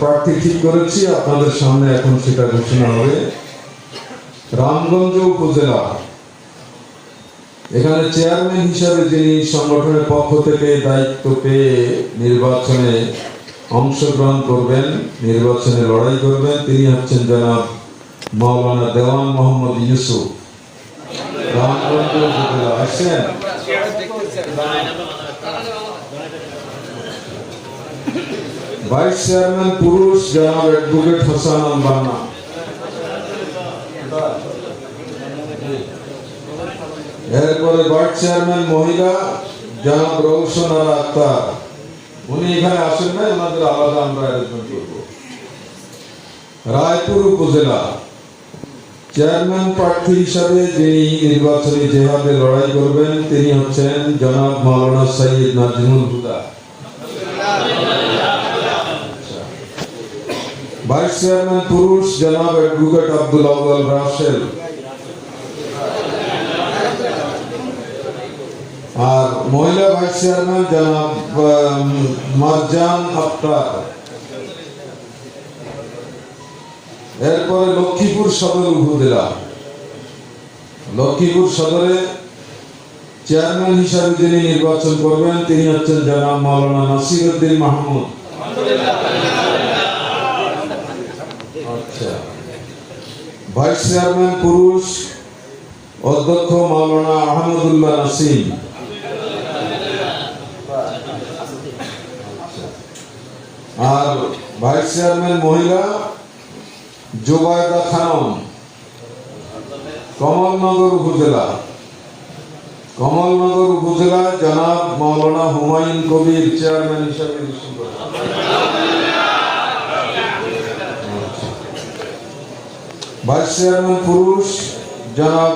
প্রার্থী ঠিক করেছি, আপনাদের সামনে এখন সেটা ঘোষণা হবে। রামগঞ্জ উপজেলা। এখানে চেয়ারম্যান হিসাবে যিনি সংগঠনের পক্ষ থেকে দায়িত্ব পেয়ে নির্বাচনে অংশগ্রহণ করবেন, নির্বাচনে লড়াই করবেন, তিনি হচ্ছেন জনাব মাওলানা দেওয়ান মোহাম্মদ ইউসুফ। রামগঞ্জ উপজেলা, আসছেন? ভাইস চেয়ারম্যান পুরুষ জনাব অ্যাডভোকেট হাসান আল এরপরে ভাইস চেয়ারম্যান মহিলা জনাব আল আক্তার উনি এখানে আসেন না ওনাদের আলাদা আমরা অ্যারেঞ্জমেন্ট করব। রায়পুর উপজেলা। চেয়ারম্যান প্রার্থী হিসাবে যিনি নির্বাচনী যেভাবে লড়াই করবেন, তিনি হচ্ছেন জনাব মাওলানা সৈয়দ নাজিমুল হুদা। ভাইস চেয়ারম্যান পুরুষ জনাব অ্যাডভোকেট আব্দুল আউয়াল রাশেল আর মহিলা ভাইস চেয়ারম্যান জনাব মারজান আক্তার। এরপরে লক্ষ্মীপুর সদর উপজেলা। লক্ষ্মীপুর সদরে চেয়ারম্যান হিসাবে যিনি নির্বাচন করবেন, তিনি হচ্ছেন জনাব মাওলানা নাসির উদ্দিন মাহমুদ। আচ্ছা। ভাইস চেয়ারম্যান পুরুষ, অধ্যক্ষ মাওলানা আহমদুল্লাহ নাসিম। আর ভাইস চেয়ারম্যান মহিলা, জোবায়দা খানম। কমলনগর উপজেলা। কমলনগর উপজেলা জনাব মাওলানা হুমায়ুন কবির চেয়ারম্যান হিসাবে ভাইস চেয়ারম্যান পুরুষ, জনাব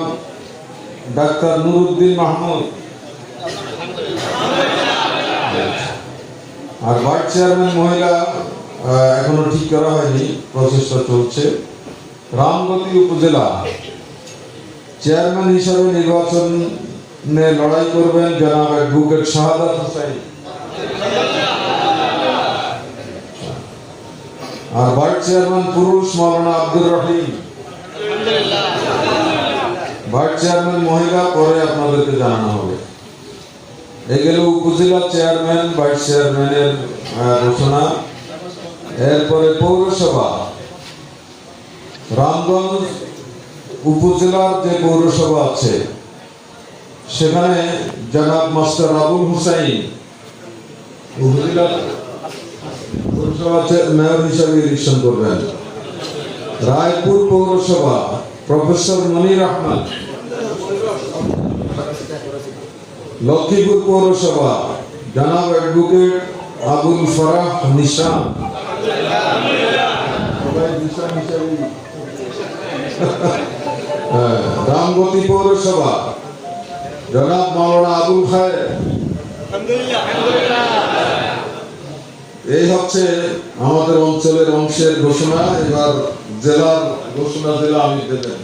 ডাক্তার নুরুদ্দিন মাহমুদ। আর ভাইস চেয়ারম্যান মহিলা এখনও ঠিক করা হয়নি, প্রচেষ্টা চলছে। রামগতি উপজেলা, চেয়ারম্যান হিসাবে নির্বাচনে লড়াই করবেন জনাব অ্যাডভোকেট শাহাদাত আর ভাইস চেয়ারম্যান পুরুষ মাওলানা আব্দুর রহিম। ভাইস চেয়ারম্যান মহিলা, পরে আপনাদেরকে জানানো হবে। এগুলো উপজেলা চেয়ারম্যান, ভাইস চেয়ারম্যানের ঘোষণা। এরপরে পৌরসভা। রামগঞ্জ উপজেলার যে পৌরসভা আছে সেখানে জনাব মাস্টার আবুল হুসাইন উপজেলার পৌরসভা চে- মেয়র হিসাবে ইলেকশন করবেন। রায়পুর পৌরসভা প্রফেসর মনির আহমদ। লক্ষ্মীপুর পৌরসভা জনাব অ্যাডভোকেট আবুল ফরাহ নিশান। সবাই নিশান হিসাবেই। হ্যাঁ, রামগতি পৌরসভা জনাব মাওলানা আবুল খায়ের। এই হচ্ছে আমাদের অঞ্চলের অংশের ঘোষণা এবার জেলার ঘোষণা জেলা আমি দেবেন।